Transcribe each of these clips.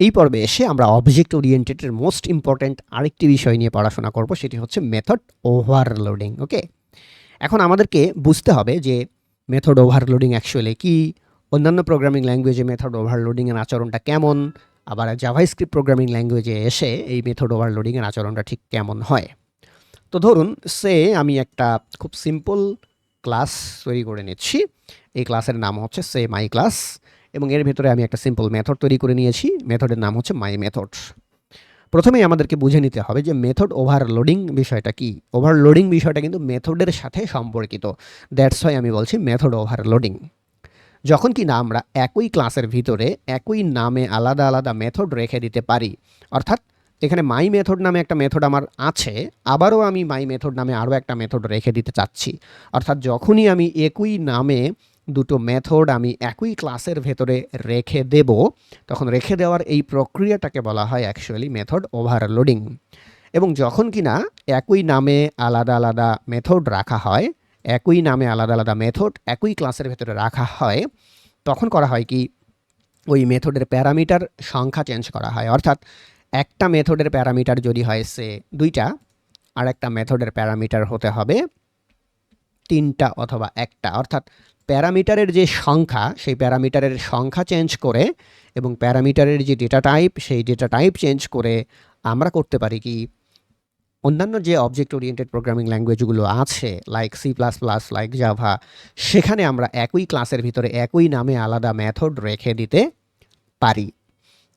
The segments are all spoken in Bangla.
এই পর্বে এসে আমরা অবজেক্ট ওরিয়েন্টেডের মোস্ট ইম্পর্ট্যান্ট আরেকটি বিষয় নিয়ে পড়াশোনা করব, সেটি হচ্ছে মেথড ওভারলোডিং ওকে এখন আমাদেরকে বুঝতে হবে যে মেথড ওভারলোডিং অ্যাকচুয়ালি কি, অন্যান্য প্রোগ্রামিং ল্যাঙ্গুয়েজে মেথড ওভারলোডিংয়ের আচরণটা কেমন, আবার জাভাস্ক্রিপ্ট প্রোগ্রামিং ল্যাঙ্গুয়েজে এসে এই মেথড ওভারলোডিংয়ের আচরণটা ঠিক কেমন হয়? তো ধরুন সে আমি একটা খুব সিম্পল ক্লাস তৈরি করে নিচ্ছি। এই ক্লাসের নাম হচ্ছে সে মাই ক্লাস এবং এর ভেতরে আমি একটা সিম্পল মেথড তৈরি করে নিয়েছি। মেথডের নাম হচ্ছে মাই মেথড প্রথমেই আমাদেরকে বুঝে নিতে হবে যে মেথড ওভারলোডিং বিষয়টা কি? ওভারলোডিং বিষয়টা কিন্তু মেথডের সাথে সম্পর্কিত। দ্যাটস হয় আমি বলছি মেথড ওভারলোডিং যখন কি না আমরা একই ক্লাসের ভিতরে একই নামে আলাদা আলাদা মেথড রেখে দিতে পারি, অর্থাৎ এখানে মাই মেথড নামে একটা মেথড আমার আছে, আবারও আমি মাই মেথড নামে আরও একটা মেথড রেখে দিতে চাচ্ছি। অর্থাৎ যখনই আমি একই নামে দুটো মেথড আমি একই ক্লাসের ভেতরে রেখে দেব। তখন রেখে দেওয়ার এই প্রক্রিয়াটাকে বলা হয় অ্যাকচুয়ালি মেথড ওভারলোডিং এবং যখন কি না একই নামে আলাদা আলাদা মেথড রাখা হয়, একই নামে আলাদা আলাদা মেথড একই ক্লাসের ভেতরে রাখা হয়, তখন করা হয় কি, ওই মেথডের প্যারামিটার সংখ্যা চেঞ্জ করা হয়। অর্থাৎ একটা মেথডের প্যারামিটার যদি হয়, সে দুইটা আর একটা মেথডের প্যারামিটার হতে হবে তিনটা অথবা একটা। অর্থাৎ প্যারামিটারের যে সংখ্যা, সেই প্যারামিটারের সংখ্যা চেঞ্জ করে এবং প্যারামিটারের যে ডেটা টাইপ সেই ডেটা টাইপ চেঞ্জ করে আমরা করতে পারি কি? অন্যান্য যে অবজেক্ট ওরিয়েন্টেড প্রোগ্রামিং ল্যাঙ্গুয়েজগুলো আছে like C plus plus like Java সেখানে আমরা একই ক্লাসের ভিতরে একই নামে আলাদা মেথড রেখে দিতে পারি।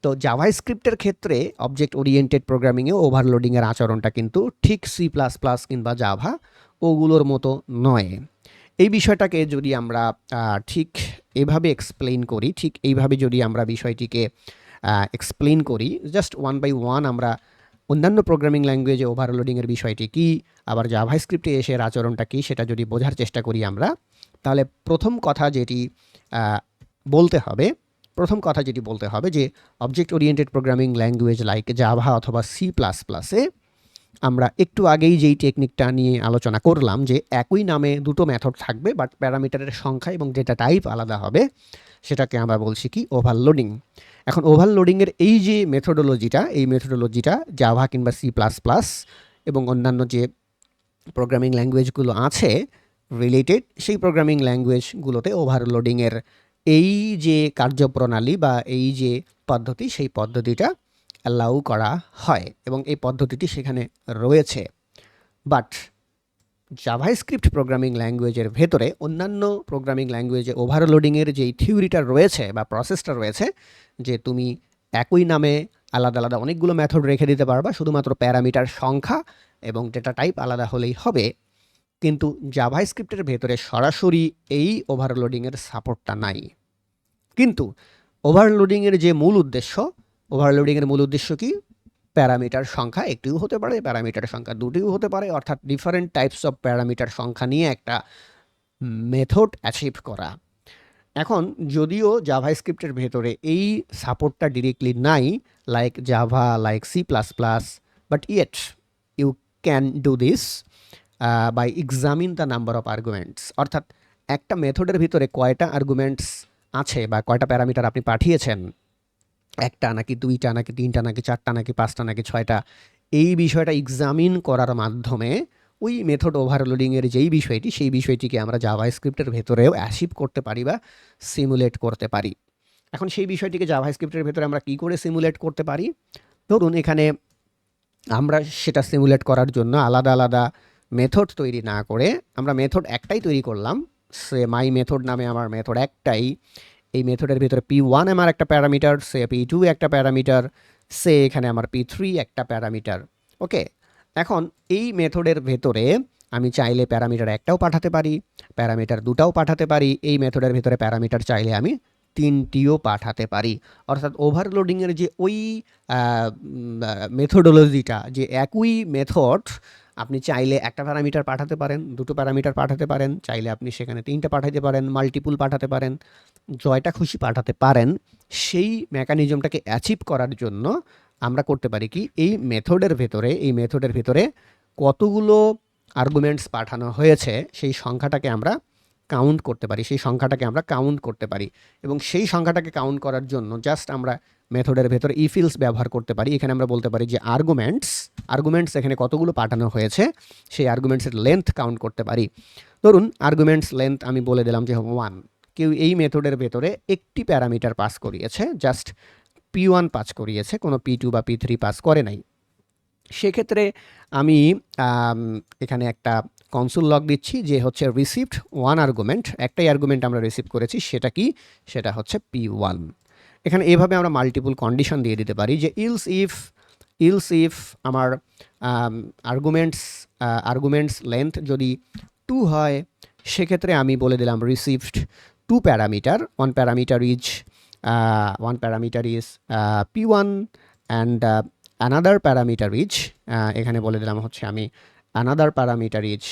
তো জাভা স্ক্রিপ্টের ক্ষেত্রে অবজেক্ট ওরিয়েন্টেড প্রোগ্রামিংয়ে ওভারলোডিংয়ের আচরণটা কিন্তু ঠিক সি প্লাস প্লাস কিংবা জাভা ওগুলোর মতো নয়। এই বিষয়টাকে যদি আমরা ঠিক এভাবে এক্সপ্লেন করি, ঠিক এইভাবে যদি আমরা বিষয়টিকে এক্সপ্লেন করি জাস্ট ওয়ান বাই ওয়ান আমরা অন্যান্য প্রোগ্রামিং ল্যাঙ্গুয়েজে ওভারলোডিংয়ের বিষয়টি কী, আবার জাভা স্ক্রিপ্টে এসে আচরণটা কী, সেটা যদি বোঝার চেষ্টা করি আমরা, তাহলে প্রথম কথা যেটি বলতে হবে, প্রথম কথা যেটি বলতে হবে যে object oriented programming language like Java অথবা সি প্লাস প্লাসে আমরা একটু আগেই যেই টেকনিকটা নিয়ে আলোচনা করলাম যে একই নামে দুটো মেথড থাকবে বাট প্যারামিটারের সংখ্যা এবং ডেটা টাইপ আলাদা হবে, সেটাকে আমরা বলছি কি ওভারলোডিং এখন ওভারলোডিংয়ের এই যে মেথোডোলজিটা এই মেথোডোলজিটা জাভা কিংবা সি প্লাস প্লাস এবং অন্যান্য যে প্রোগ্রামিং ল্যাঙ্গুয়েজগুলো আছে রিলেটেড সেই প্রোগ্রামিং ল্যাঙ্গুয়েজগুলোতে ওভারলোডিংয়ের এই যে কার্যপ্রণালী বা এই যে পদ্ধতি, সেই পদ্ধতিটা অ্যালাউ করা হয় এবং এই পদ্ধতিটি সেখানে রয়েছে। বাট জাভাস্ক্রিপ্ট প্রোগ্রামিং ল্যাঙ্গুয়েজের ভেতরে অন্যান্য প্রোগ্রামিং ল্যাঙ্গুয়েজে ওভারলোডিংয়ের যেই থিওরিটা রয়েছে বা প্রসেসটা রয়েছে, যে তুমি একই নামে আলাদা আলাদা অনেকগুলো মেথড রেখে দিতে পারবা, শুধুমাত্র প্যারামিটার সংখ্যা এবং ডেটা টাইপ আলাদা হলেই হবে, কিন্তু জাভাস্ক্রিপ্টের ভেতরে সরাসরি এই ওভারলোডিংয়ের সাপোর্টটা নাই। কিন্তু ওভারলোডিংয়ের যে মূল উদ্দেশ্য ওভারলোডিংয়ের মূল উদ্দেশ্য কি? প্যারামিটার সংখ্যা একটিও হতে পারে প্যারামিটার সংখ্যা দুটিও হতে পারে, অর্থাৎ ডিফারেন্ট টাইপস অফ প্যারামিটার সংখ্যা নিয়ে একটা মেথড অ্যাচিভ করা। এখন যদিও জাভা স্ক্রিপ্টের ভেতরে এই সাপোর্টটা ডিরেক্টলি নাই like Java like C plus plus but yet you can do this by examine the number of arguments অর্থাৎ একটা মেথডের ভিতরে কয়টা আর্গুমেন্টস আছে বা কয়টা প্যারামিটার আপনি পাঠিয়েছেন একটা নাকি দুইটা নাকি তিনটা নাকি চারটা নাকি পাঁচটা নাকি ছয়টা, এই বিষয়টা এক্সামিন করার মাধ্যমে ওই মেথড ওভারলোডিংয়ের যেই বিষয়টি, সেই বিষয়টিকে আমরা জাভা স্ক্রিপ্টের ভেতরেও অ্যাসিভ করতে পারি বা সিমুলেট করতে পারি। এখন সেই বিষয়টিকে জাভা স্ক্রিপ্টের ভেতরে আমরা কি করে সিমুলেট করতে পারি? ধরুন এখানে আমরা সেটা সিমুলেট করার জন্য আলাদা আলাদা মেথড তৈরি না করে আমরা মেথড একটাই তৈরি করলাম, সে মাই মেথড নামে আমার মেথড একটাই। এই মেথডের ভিতরে পি ওয়ান আমার একটা প্যারামিটার, সে পি টু একটা প্যারামিটার, সে এখানে আমার পি থ্রি একটা প্যারামিটার। ওকে? এখন এই মেথডের ভেতরে আমি চাইলে প্যারামিটার একটাও পাঠাতে পারি, প্যারামিটার দুটাও পাঠাতে পারি, এই মেথডের ভেতরে প্যারামিটার চাইলে আমি তিনটিও পাঠাতে পারি। অর্থাৎ ওভারলোডিংয়ের যে ওই মেথোডোলজিটা যে একই মেথড আপনি চাইলে একটা প্যারামিটার পাঠাতে পারেন, দুটো প্যারামিটার পাঠাতে পারেন, চাইলে আপনি সেখানে তিনটা পাঠাতে পারেন মাল্টিপুল পাঠাতে পারেন, জয়টা খুশি পাঠাতে পারেন। সেই মেকানিজমটাকে অ্যাচিভ করার জন্য আমরা করতে পারি কি, এই মেথডের ভেতরে, এই মেথডের ভেতরে কতগুলো আর্গুমেন্টস পাঠানো হয়েছে, সেই সংখ্যাটাকে আমরা কাউন্ট করতে পারি, সেই সংখ্যাটাকে আমরা কাউন্ট করতে পারি। এবং সেই সংখ্যাটাকে কাউন্ট করার জন্য জাস্ট আমরা মেথডের ভেতরে ইফিলস ব্যবহার করতে পারি। এখানে আমরা বলতে পারি যে আর্গুমেন্টস আর্গুমেন্টস এখানে কতগুলো পাঠানো হয়েছে, সেই আর্গুমেন্টসের লেন্থ কাউন্ট করতে পারি। ধরুন আর্গুমেন্টস লেন্থ আমি বলে দিলাম যে ওয়ান কেউ এই মেথডের ভেতরে একটি প্যারামিটার পাস করিয়েছে জাস্ট পি ওয়ান পাস করিয়েছে, কোনো পি টু বা পি থ্রি পাস করে নাই। সেক্ষেত্রে আমি এখানে একটা কনসোল লগ দিচ্ছি, যে হচ্ছে রিসিভড ওয়ান আর্গুমেন্ট একটাই আর্গুমেন্ট আমরা রিসিভ করেছি, সেটা কি? সেটা হচ্ছে পি ওয়ান এখানে এভাবে আমরা মাল্টিপল কন্ডিশন দিয়ে দিতে পারি যে ইলস ইফ ইলস ইফ আমার আর্গুমেন্টস আর্গুমেন্টস লেন্থ যদি টু হয়, সেক্ষেত্রে আমি বলে দিলাম received two parameter one parameter is one parameter is P one and another parameter is এখানে বলে দিলাম হচ্ছে আমি অ্যানাদার প্যারামিটার ইজ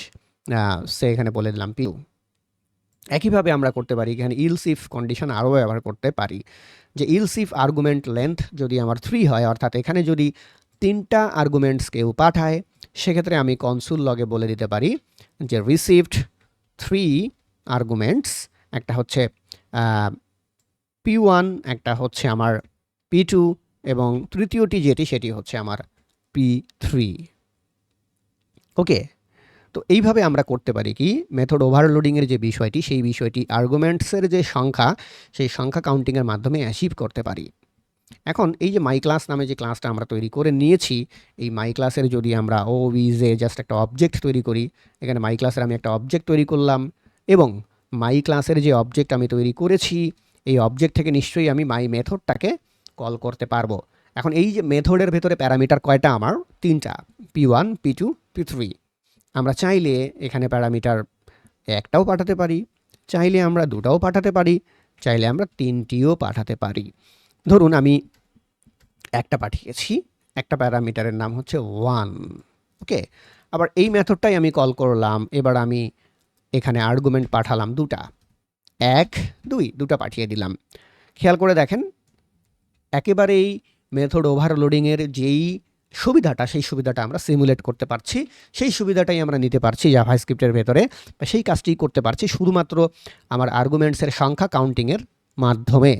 সে এখানে বলে দিলাম পি একইভাবে আমরা করতে পারি, এখানে ইলসিফ কন্ডিশন আরও ব্যবহার করতে পারি। যে ইলসিফ আর্গুমেন্ট লেন্থ যদি আমার থ্রি হয়, অর্থাৎ এখানে যদি তিনটা আর্গুমেন্টস কেউ পাঠায়, সেক্ষেত্রে আমি কনসুল লগে বলে দিতে পারি যে রিসিভড থ্রি আর্গুমেন্টস একটা হচ্ছে পি ওয়ান একটা হচ্ছে আমার পি টু এবং তৃতীয়টি যেটি, সেটি হচ্ছে আমার পি থ্রি ওকে তো এইভাবে আমরা করতে পারি কি? মেথড ওভারলোডিংয়ের যে বিষয়টি, সেই বিষয়টি আর্গুমেন্টসের যে সংখ্যা, সেই সংখ্যা কাউন্টিংয়ের মাধ্যমে অ্যাচিভ করতে পারি। এখন এই যে মাই ক্লাস নামে যে ক্লাসটা আমরা তৈরি করে নিয়েছি, এই মাই ক্লাসের যদি আমরা ও উইজে জাস্ট একটা অবজেক্ট তৈরি করি, এখানে মাই ক্লাসের আমি একটা অবজেক্ট তৈরি করলাম এবং মাই ক্লাসের যে অবজেক্ট আমি তৈরি করেছি, এই অবজেক্ট থেকে নিশ্চয়ই আমি মাই মেথডটাকে কল করতে পারব। এখন এই যে মেথডের ভেতরে প্যারামিটার কয়টা আমার? তিনটা। P one P two P three আমরা চাইলে এখানে প্যারামিটার একটাও পাঠাতে পারি, চাইলে আমরা দুটাও পাঠাতে পারি, চাইলে আমরা তিনটিও পাঠাতে পারি। ধরুন আমি একটা পাঠিয়েছি, একটা প্যারামিটারের নাম হচ্ছে ওয়ান, ওকে? আবার এই মেথডটাই আমি কল করলাম, এবার আমি এখানে আর্গুমেন্ট পাঠালাম দুটা। এক, দুই, দুটা পাঠিয়ে দিলাম। খেয়াল করে দেখেন, একেবারেই মেথড ওভারলোডিংয়ের যেই সুবিধাটা, সেই সুবিধাটা আমরা সিমুলেট করতে পারছি। সেই সুবিধাটাই আমরা নিতে পারছি জাভা স্ক্রিপ্টের ভেতরে। সেই কাজটি করতে পারছি শুধুমাত্র আমার আর্গুমেন্টসের সংখ্যা কাউন্টিংয়ের মাধ্যমে।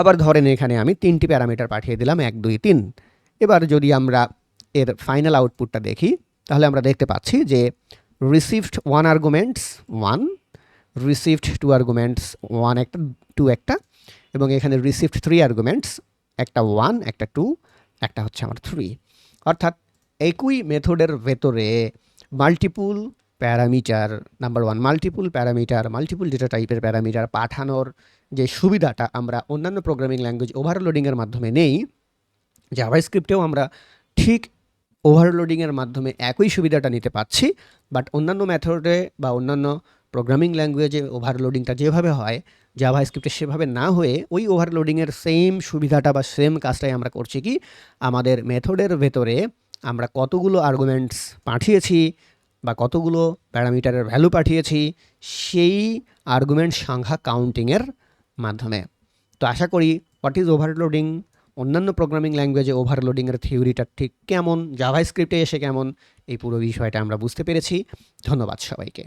আবার ধরেন এখানে আমি তিনটি প্যারামিটার পাঠিয়ে দিলাম, এক, দুই, তিন। এবার যদি আমরা এর ফাইনাল আউটপুটটা দেখি, তাহলে আমরা দেখতে পাচ্ছি যে received one arguments one received two arguments one একটা টু একটা, এবং এখানে রিসিভড থ্রি আর্গুমেন্টস একটা ওয়ান একটা টু একটা হচ্ছে আমার থ্রি অর্থাৎ একই মেথডের ভেতরে multiple parameter number one multiple parameter multiple data টাইপের প্যারামিটার পাঠানোর যে সুবিধাটা আমরা অন্যান্য প্রোগ্রামিং ল্যাঙ্গুয়েজ ওভারলোডিংয়ের মাধ্যমে নেই জাভাস্ক্রিপ্টেও আমরা ঠিক ওভারলোডিংয়ের মাধ্যমে একই সুবিধাটা নিতে পাচ্ছি বাট অন্যান্য মেথডে বা অন্যান্য প্রোগ্রামিং ল্যাঙ্গুয়েজে ওভারলোডিংটা যেভাবে হয় জাভা স্ক্রিপ্টে সেভাবে না হয়ে ওই ওভারলোডিংয়ের সেম সুবিধাটা বা সেম কাজটাই আমরা করছি কি? আমাদের মেথডের ভেতরে আমরা কতগুলো আর্গুমেন্টস পাঠিয়েছি বা কতগুলো প্যারামিটারের ভ্যালু পাঠিয়েছি, সেই আর্গুমেন্ট সংখ্যা কাউন্টিংয়ের মাধ্যমে। তো আশা করি হোয়াট ইজ ওভারলোডিং অন্যান্য প্রোগ্রামিং ল্যাঙ্গুয়েজে ওভারলোডিংয়ের থিওরিটা ঠিক কেমন জাভা স্ক্রিপ্টে এসে কেমন, এই পুরো বিষয়টা আমরা বুঝতে পেরেছি। ধন্যবাদ সবাইকে।